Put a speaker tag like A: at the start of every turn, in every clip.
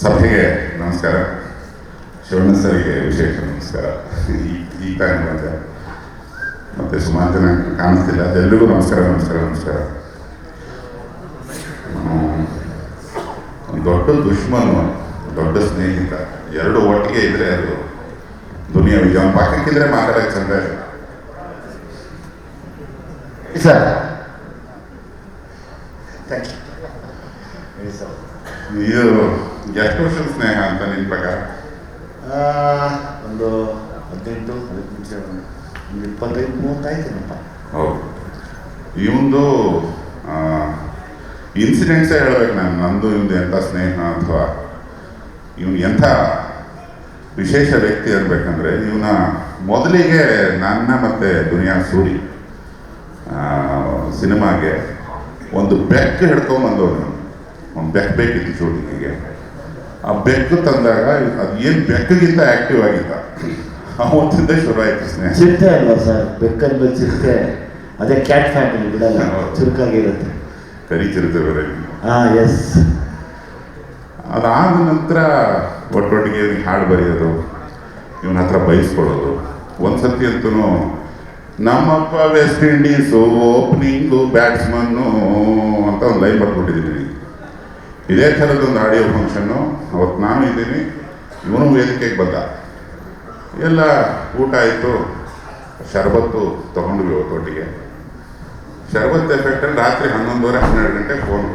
A: ಸಭೆಗೆ ನಮಸ್ಕಾರ. ಶಿವಣ್ಣ ಸರ್ಗೆ ವಿಶೇಷ ನಮಸ್ಕಾರ. ಈ ಈ ಕಾರಣ ಬಂದೆ ಮತ್ತು ಸುಮಾರು ಜನ ಕಾಣಿಸ್ತಿಲ್ಲ. ಅದೆಲ್ಲರಿಗೂ ನಮಸ್ಕಾರ ನಮಸ್ಕಾರ ನಮಸ್ಕಾರ. ದೊಡ್ಡ ದುಶ್ಮನು, ದೊಡ್ಡ ಸ್ನೇಹಿತ. ಎರಡು ಒಟ್ಟಿಗೆ ಇದ್ರೆ ಅದು ದುನಿಯಾ ವಿಜಯ. ಪಾಕಕ್ಕಿದ್ರೆ ಮಾತಾಡಕ್ಕೆ ಚಂದ.
B: ಸರ್. ಥ್ಯಾಂಕ್ ಯು
A: ಇದು ಎಷ್ಟು ವರ್ಷದ ಸ್ನೇಹ ಅಂತ ನಿನ್ನ ಪ್ರಕಾರ?
B: ಒಂದು ಹದಿನೆಂಟು ಹದಿನೆಂಟು ಒಂದು ಒಂದು ಇಪ್ಪತ್ತೈದು ಮೂವತ್ತಾಯ್ತೇನಪ್ಪ.
A: ಹೌದು. ಇವಂದು ಇನ್ಸಿಡೆಂಟ್ಸೇ ಹೇಳ್ಬೇಕು ನಾನು. ನಂದು ಇವಂದು ಎಂಥ ಸ್ನೇಹ ಅಥವಾ ಇವನು ಎಂಥ ವಿಶೇಷ ವ್ಯಕ್ತಿ ಇರಬೇಕಂದ್ರೆ ಇವನ ಮೊದಲಿಗೆ ನನ್ನ ಮತ್ತು ದುನಿಯಾ ಸೂರಿ ಸಿನಿಮಾಗೆ ಒಂದು ಬೆಕ್ಕು ಹಿಡ್ಕೊಂಬಂದವನು ಒಂದು ಬೆಕ್ಕು ಬೇಕಿತ್ತು ಶೂಟಿಂಗಿಗೆ ಆ ಬೆಕ್ಕು ತಂದಾಗ ಅದು ಏನು ಬೆಕ್ಕಗಿಂತ ಆ್ಯಕ್ಟಿವ್ ಆಗಿದ್ದ ಅವತ್ತಿಂದ ಶುರು ಆಯಿತು ಸ್ನೇಹ.
B: ಚಿರತೆ ಅಲ್ವಾ ಸರ್ ಬೆಕ್ಕಲ್ಲಿ ಚಿರತೆ. ಅದೇ ಕ್ಯಾಟ್ ಫ್ಯಾಮಿಲಿ ಬಿಡಲ್ಲ ಚುರುಕಾಗಿರುತ್ತೆ ಕರಿ
A: ಕರಿಚಿರುತ್ತೆ ಬೇರೆ.
B: ಹಾಂ ಎಸ್
A: ಅದಾದ ನಂತರ ಒಟ್ಟೊಟ್ಟಿಗೆ ಹಾಡು ಬರೆಯೋದು ಇವನ ಹತ್ರ ಬಯಸ್ಕೊಳ್ಳೋದು ಒಂದ್ಸತಿ ಅಂತೂ ನಮ್ಮಪ್ಪ ವೆಸ್ಟ್ ಇಂಡೀಸು ಓಪನಿಂಗು ಬ್ಯಾಟ್ಸ್ಮನ್ನು ಅಂತ ಒಂದು ಲೈನ್ ಬರ್ಕೊಟ್ಟಿದ್ದೀನಿ ಇದೇ ಥರದೊಂದು ಆಡಿಯೋ ಫಂಕ್ಷನ್ನು ಅವತ್ತು ನಾನು ಇದ್ದೀನಿ, ಇವನು ವೇದಿಕೆಗೆ ಬಂದ. ಎಲ್ಲ ಊಟ ಆಯಿತು, ಶರಬತ್ತು ತೊಗೊಂಡ್ವಿ ಒಟ್ಟೊಟ್ಟಿಗೆ ಶರಬತ್ ಎಫೆಕ್ಟಲ್ಲಿ ರಾತ್ರಿ ಹನ್ನೊಂದುವರೆ, ಹನ್ನೆರಡು ಗಂಟೆ ಫೋನ್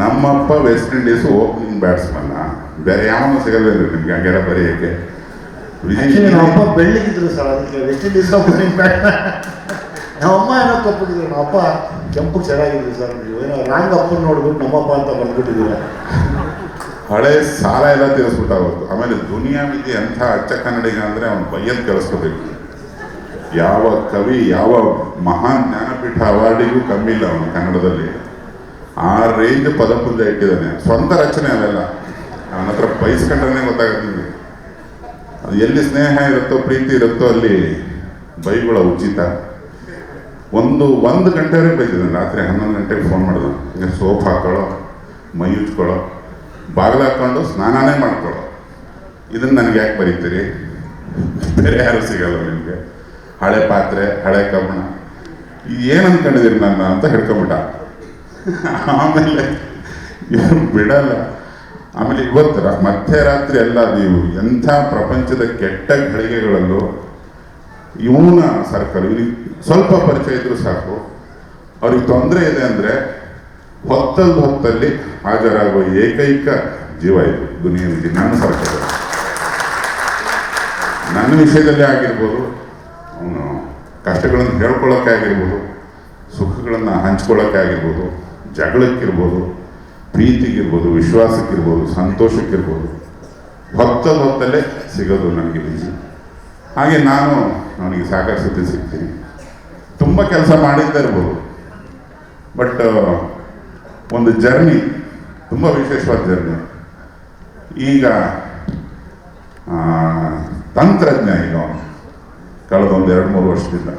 A: ನಮ್ಮಪ್ಪ ವೆಸ್ಟ್ ಇಂಡೀಸ್ ಓಪನಿಂಗ್ ಬ್ಯಾಟ್ಸ್ಮನ್ನ ಬೇರೆ ಯಾವನು ಸಿಗಲ್ಲ ನಿಮ್ಗೆ, ಹಂಗೆಲ್ಲ ಬರೆಯೋಕ್ಕೆ
B: ಬೆಳ್ಳಿಗಿದ್ರು ಸರ್, ಅದಕ್ಕೆ ವೆಸ್ಟ್ ಇಂಡೀಸ್ ಓಪನಿಂಗ್ ಬ್ಯಾಟ್ ನಮ್ಮ ಅಮ್ಮ ಏನೋ ಕಪ್ಪಗಿದ್ರು ನಮ್ಮ ಅಪ್ಪ ಕೆಂಪು ಚೆನ್ನಾಗಿದ್ರು ಸರ್. ನೀವು ಏನೋ ರಾಂಗ್ ಅಪ್ಪನ ನೋಡ್ಬಿಟ್ಟು ನಮ್ಮಪ್ಪ ಅಂತ ಬಂದ್ಬಿಟ್ಟಿದ್ದೀರ?
A: ಹಳೆ ಸಾಲ ಎಲ್ಲ ತೀರಿಸ್ಬಿಟ್ಟಾಗೋದು ಆಮೇಲೆ ದುನಿಯಾ ವಿಧಿ ಎಂಥ ಅಚ್ಚ ಕನ್ನಡಿಗ ಅಂದರೆ ಅವ್ನು ಬೈಯದ್ ಕಳಿಸ್ಕೋಬೇಕು. ಯಾವ ಕವಿ, ಯಾವ ಮಹಾನ್ ಜ್ಞಾನಪೀಠ ಅವಾರ್ಡಿಗೂ ಕಮ್ಮಿ ಇಲ್ಲ ಅವನು ಕನ್ನಡದಲ್ಲಿ. ಆ ರೇಂಜ್ ಪದಪುಂಜ ಇಟ್ಟಿದ್ದಾನೆ. ಸ್ವಂತ ರಚನೆ ಅವೆಲ್ಲ ಅವನ ಹತ್ರ ಬಯಸ್ಕೊಂಡ್ರೆ ಗೊತ್ತಾಗುತ್ತೆ. ಅದು ಎಲ್ಲಿ ಸ್ನೇಹ ಇರುತ್ತೋ, ಪ್ರೀತಿ ಇರುತ್ತೋ ಅಲ್ಲಿ ಬೈಗುಳ ಉಚಿತ. ಒಂದು ಒಂದು ಗಂಟೆವರೆಗೆ ಬೈದಿದ್ದಾನೆ ರಾತ್ರಿ ಹನ್ನೊಂದು ಗಂಟೆಗೆ ಫೋನ್ ಮಾಡಿದ್ರು. ಹಿಂಗೆ ಸೋಪ್ ಹಾಕೊಳ್ಳೋ, ಮೈ ಉಜ್ಕೊಳ್ಳೋ ಬಾಗಿಲು ಹಾಕ್ಕೊಂಡು ಸ್ನಾನನೇ ಮಾಡ್ಕೊಳ್ಳೋ. ಇದನ್ನು ನನಗೆ ಯಾಕೆ ಬರೀತೀರಿ? ಬೇರೆ ಯಾರು ಸಿಗಲ್ಲ ನಿಮಗೆ. ಹಳೆ ಪಾತ್ರೆ, ಹಳೆ ಕಬ್ಬಣ ಏನು ಅನ್ಕೊಂಡಿದ್ದೀರಿ ನನ್ನ ಅಂತ ಹಿಡ್ಕೊಂಬಿಟ್ಟ. ಆಮೇಲೆ ಏನು ಬಿಡಲ್ಲ. ಆಮೇಲೆ ಇವತ್ತು ರಾ- ಮಧ್ಯರಾತ್ರಿ ಎಲ್ಲ ನೀವು ಎಂಥ ಪ್ರಪಂಚದ ಕೆಟ್ಟ ಘಳಿಗೆಗಳಲ್ಲೂ ಇವನ ಸರ್ಕಲ್ ಇವ್ರಿಗೆ ಸ್ವಲ್ಪ ಪರಿಚಯ ಇದ್ರೂ ಸಾಕು. ಅವ್ರಿಗೆ ತೊಂದರೆ ಇದೆ ಅಂದರೆ ಹೊತ್ತಲ್ ಹೊತ್ತಲ್ಲಿ ಹಾಜರಾಗುವ ಏಕೈಕ ಜೀವ ಇದು ದುನಿಯಾ ವಿಧಿ ನನ್ನ ಸರ್ಕಲ್. ನನ್ನ ವಿಷಯದಲ್ಲಿ ಆಗಿರ್ಬೋದು, ಅವನು ಕಷ್ಟಗಳನ್ನು ಹೇಳ್ಕೊಳ್ಳೋಕೆ ಆಗಿರ್ಬೋದು, ಸುಖಗಳನ್ನು ಹಂಚ್ಕೊಳ್ಳೋಕೆ ಆಗಿರ್ಬೋದು, ಜಗಳಕ್ಕಿರ್ಬೋದು, ಪ್ರೀತಿಗಿರ್ಬೋದು, ವಿಶ್ವಾಸಕ್ಕಿರ್ಬೋದು, ಸಂತೋಷಕ್ಕಿರ್ಬೋದು, ಹೊತ್ತಲ್ ಹೊತ್ತಲ್ಲೇ ಸಿಗೋದು ನನಗೆ ಬಿಜಿ ಹಾಗೆ ನಾನು ಅವನಿಗೆ ಸಾಕಷ್ಟು ಸತಿ ಸಿಗ್ತೀನಿ. ತುಂಬ ಕೆಲಸ ಮಾಡಿದ್ದೇ ಬಟ್ ಒಂದು ಜರ್ನಿ ತುಂಬ ವಿಶೇಷವಾದ ಜರ್ನಿ ಈಗ ತಂತ್ರಜ್ಞ ಈಗ ಕಳೆದ ಒಂದು ಎರಡು ಮೂರು ವರ್ಷದಿಂದ.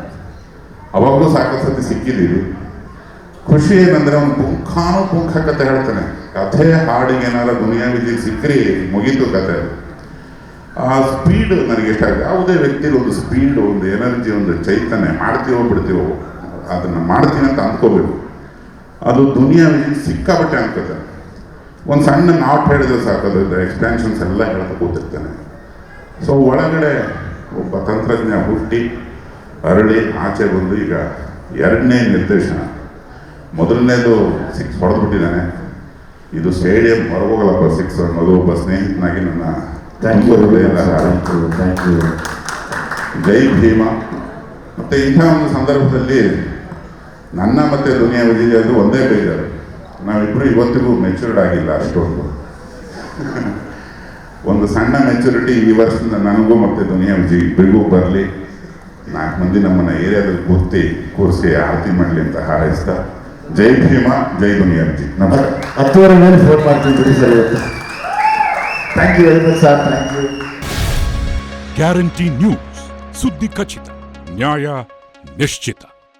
A: ಅವಾಗಲೂ ಸಾಕಷ್ಟು ಸತಿ ಸಿಕ್ಕಿದ್ದೀವಿ ಖುಷಿ ಏನಂದ್ರೆ ಅವನು ಪುಂಖಾನು ಪುಂಖ ಕತೆ ಹೇಳ್ತಾನೆ. ಕಥೆ ಹಾಡಿಗೆ ಏನಾರ ದುನಿಯಾ ವಿಧಿ ಸಿಕ್ಕರಿ ಮುಗೀತು ಕತೆ ಆ ಸ್ಪೀಡ್ ನನಗೆ ಇಷ್ಟ ಆಗಿದೆ ಯಾವುದೇ ವ್ಯಕ್ತಿಲಿ ಒಂದು ಸ್ಪೀಡ್ ಒಂದು ಎನರ್ಜಿ ಒಂದು ಚೈತನ್ಯ ಮಾಡ್ತೀವೋ ಬಿಡ್ತೀವೋ, ಅದನ್ನು ಮಾಡ್ತೀನಿ ಅಂತ ಅಂದ್ಕೋಬೇಕು ಅದು ದುನಿಯಾ ಸಿಕ್ಕಾಪಟ್ಟೆ ಸಿಕ್ಕಾಬಟ್ಟೆ ಒಂದು ಸಣ್ಣ ನಾಟ್ ಹೇಳಿದ್ರೆ ಸಾಕು ಅದ್ರ ಎಕ್ಸ್ಪ್ಯಾನ್ಷನ್ಸ್ ಎಲ್ಲ ಹೇಳ್ತಾ ಕೂತಿರ್ತಾನೆ. ಸೊ ಒಳಗಡೆ ಒಬ್ಬ ತಂತ್ರಜ್ಞ ಹುಟ್ಟಿ, ಅರಳಿ, ಆಚೆ ಬಂದು ಈಗ ಎರಡನೇ ನಿರ್ದೇಶನ. ಮೊದಲನೇದು ಸಿಕ್ಸ್ ಹೊಡೆದ್ಬಿಟ್ಟಿದ್ದಾನೆ. ಇದು ಸ್ಟೇಡಿಯಂ ಹೊರಗೋಗಲ್ಲಪ್ಪ ಸಿಕ್ಸ್ ಅನ್ನೋದು, ಒಬ್ಬ ಸ್ನೇಹಿತನಾಗಿ ನನ್ನ thank you.
B: Thank you thank you
A: ಜೈ ಭೀಮ. ಮತ್ತು ಇಂಥ ಒಂದು ಸಂದರ್ಭದಲ್ಲಿ ನನ್ನ ಮತ್ತು ದುನಿಯಾ ವಿಜಯ ಅದು ಒಂದೇ ಬೇಜಾರು. ನಾವಿಬ್ಬರು ಇವತ್ತಿಗೂ ಮೆಚೂರ್ಡ್ ಆಗಿಲ್ಲ ಅಷ್ಟೊಂದು. ಒಂದು ಸಣ್ಣ ಮೆಚುರಿಟಿ ಈ ವರ್ಷದಿಂದ ನನಗೂ ಮತ್ತು ದುನಿಯಾ ವಿಜಯ್ ಇಬ್ಬರಿಗೂ ಬರಲಿ. ನಾಲ್ಕು ಮಂದಿ ನಮ್ಮನ್ನು ಏರಿಯಾದಲ್ಲಿ ಕೂರ್ತಿ ಕೂರಿಸಿ ಆರತಿ ಮಾಡಲಿ ಅಂತ ಹಾರೈಸ್ತಾ. ಜೈ ಭೀಮಾ ಜೈ ದುನಿಯಾ ವಿಜಯ್. ನಮಸ್ಕಾರ.
B: ಹತ್ತುವರೆ ಮೇಲೆ ಫೋನ್ ಮಾಡ್ತೀನಿ ಸರ್ ಇವತ್ತು thank you very much sir thank you
C: guarantee news ಸುದ್ದಿ ಖಚಿತ ನ್ಯಾಯ ನಿಶ್ಚಿತ